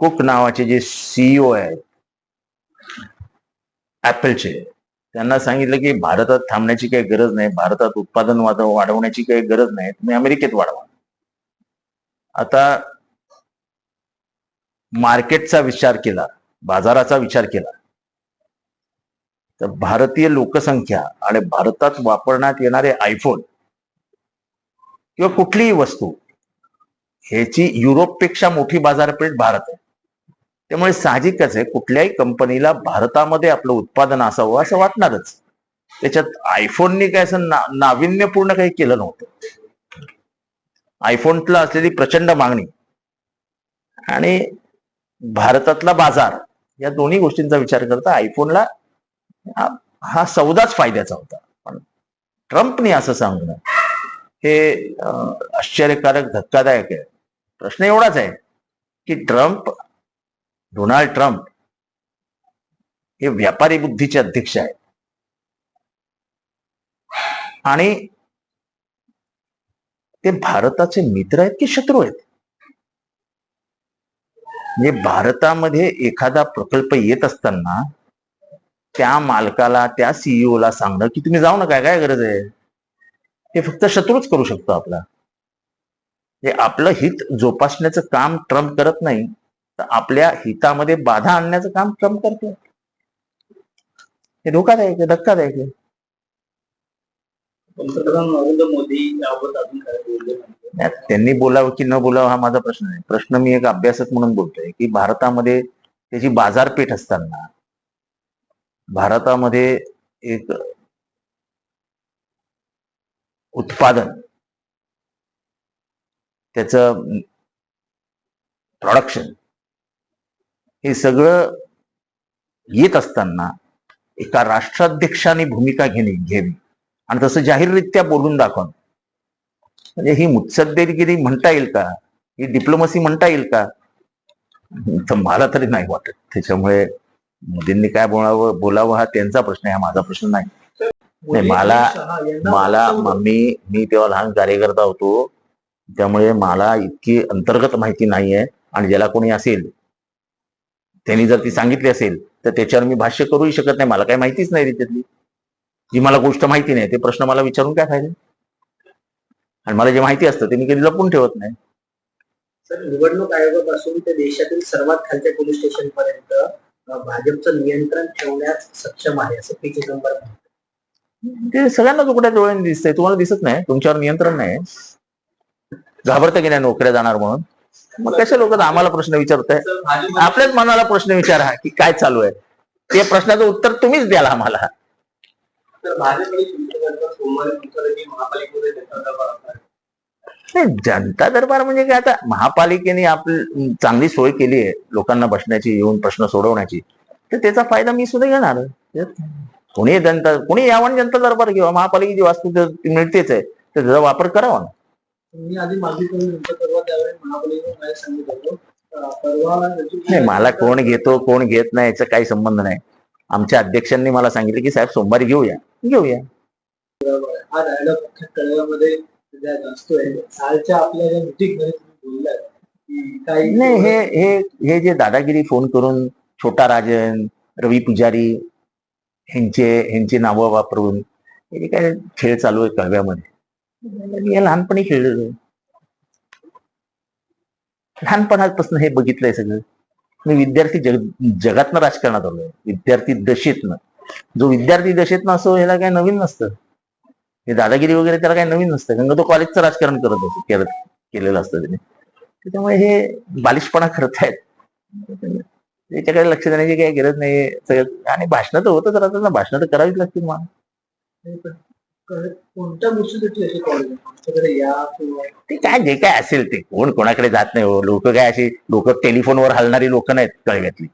Cook नावाचे जे CEO आहेत ऍपलचे त्यांना सांगितलं की भारतात थांबण्याची काही गरज नाही भारतात उत्पादन वाढवण्याची काही गरज नाही तुम्ही अमेरिकेत वाढवा. आता मार्केटचा विचार केला बाजाराचा विचार केला तर भारतीय लोकसंख्या आणि भारतात वापरण्यात येणारे आयफोन किंवा कुठलीही वस्तू ह्याची युरोपपेक्षा मोठी बाजारपेठ भारत आहे. त्यामुळे साहजिकच आहे कुठल्याही कंपनीला भारतामध्ये आपलं उत्पादन असावं असं वाटणारच. त्याच्यात आयफोननी काय असं ना- नाविन्यपूर्ण काही केलं नव्हतं. आयफोनला असलेली प्रचंड मागणी. आणि भारतातला बाजार या दोन्ही गोष्टींचा विचार करता आयफोनला हा- हा सौदाच फायद्याचा होता. पण ट्रम्पनी असं सांगणं हे आश्चर्यकारक धक्कादायक आहे. प्रश्न एवढाच आहे की ट्रम्प डोनाल्ड ट्रम्प हे व्यापारी बुद्धीचे अध्यक्ष आहेत. आणि ते भारताचे मित्र आहेत की शत्रू आहेत? म्हणजे भारतामध्ये एखादा प्रकल्प येत असताना त्या मालकाला त्या सीईओ ला सांगणं की तुम्ही जाऊ नका काय गरज आहे? हे फक्त शत्रूच करू शकतो आपला. हे आपलं हित जोपासण्याचं काम ट्रम्प करत नाही. तर आपल्या हितामध्ये बाधा आणण्याचं काम ट्रम्प करतो. हे धोकादायक आहे धक्कादायक आहे. पंतप्रधान नरेंद्र मोदी याबाबत अजून काय बोलले? नाही. नाही, त्यांनी बोलावं की न बोलावं हा माझा प्रश्न नाही प्रश्न मी एक अभ्यासक म्हणून बोलतोय की भारतामध्ये त्याची बाजारपेठ असताना भारतामध्ये एक उत्पादन त्याचं प्रोडक्शन हे सगळं येत असताना एका राष्ट्राध्यक्षाने भूमिका घेणे घ्यावी आणि तसं जाहीररित्या बोलून दाखवणं. म्हणजे ही मुत्सद्देगिरी म्हणता येईल का? ही डिप्लोमसी म्हणता येईल का? तर मला तरी नाही वाटत. त्याच्यामुळे मोदींनी काय बोलावं बोलावं हा त्यांचा प्रश्न आहे हा माझा प्रश्न नाही. मला- मला मी मी तेव्हा लहान कार्यकर्ता होतो. त्यामुळे मला इतकी अंतर्गत माहिती नाही आहे आणि ज्याला कोणी असेल त्यांनी जर ती सांगितली असेल तर त्याच्यावर मी भाष्य करूही शकत नाही. मला काही माहितीच नाही त्याच्यातली जी मला गोष्ट माहिती नाही ते प्रश्न मला विचारून काय फायदा? आणि मला जे माहिती असतं ते मी कधी लपून ठेवत नाही. सर निवडणूक आयोगापासून ते देशातील सर्वात खालच्या पोलीस स्टेशन पर्यंत भाजपचं नियंत्रण ठेवण्यास सक्षम आहे असं पी चिदंबरम. ते सगळ्यांना उघड्या डोळ्याने दिसतंय. तुम्हाला दिसत नाही. तुमच्यावर नियंत्रण नाही. घाबरतं की नाही नोकऱ्या जाणार म्हणून. मग कशा लोक आम्हाला प्रश्न विचारताय? आपल्याच मनाला प्रश्न विचारा की काय चालू आहे? ते प्रश्नाचं उत्तर तुम्हीच द्याल आम्हाला. जनता दरबार म्हणजे काय? आता महापालिकेने आपली चांगली सोय केली आहे लोकांना बसण्याची येऊन प्रश्न सोडवण्याची. तर त्याचा फायदा मी सुद्धा घेणार कोणी जनता कोणी यावं जनता दरबार किंवा महापालिकेची वास्तू मिळतेच आहे तर त्याचा वापर करावा ना. नाही मला कोण घेतो कोण घेत नाही याचा काही संबंध नाही. आमच्या अध्यक्षांनी मला सांगितलं की साहेब सोमवारी घेऊया. घेऊया. हा डायलॉग कालच्या आपल्या ज्या मीटिंगमध्ये तुम्ही बोललात काही नाही हे हे हे जे दादागिरी फोन करून छोटा राजन रवी पुजारी ह्यांचे ह्यांची नावं वापरून हे काय खेळ चालू आहे कळव्यामध्ये. हे लहानपणी खेळलेलो. लहानपणापासून हे बघितलंय सगळं. मी विद्यार्थी जग जगातनं राजकारणात आलोय. विद्यार्थी दशेतनं. जो विद्यार्थी दशेतनं असो ह्याला काय नवीन नसतं. हे दादागिरी वगैरे त्याला काही नवीन नसतं. कारण तो कॉलेजचं राजकारण करत असतो करत केलेलं असतं त्याने. त्याच्यामुळे हे बालिशपणा करत आहेत. त्याच्याकडे लक्ष देण्याची काही गरज नाही सगळं आणि भाषणं तर होतच राहतात ना भाषणं तर करावीच लागतील मला. कोणत्या गोष्टीसाठी असे कॉलेज आमच्याकडे या किंवा ते काय जे काय असेल ते. कोण कोणाकडे जात नाही हो. लोक काय अशी लोक टेलिफोनवर हलणारी लोक नाहीत कळव्यातली.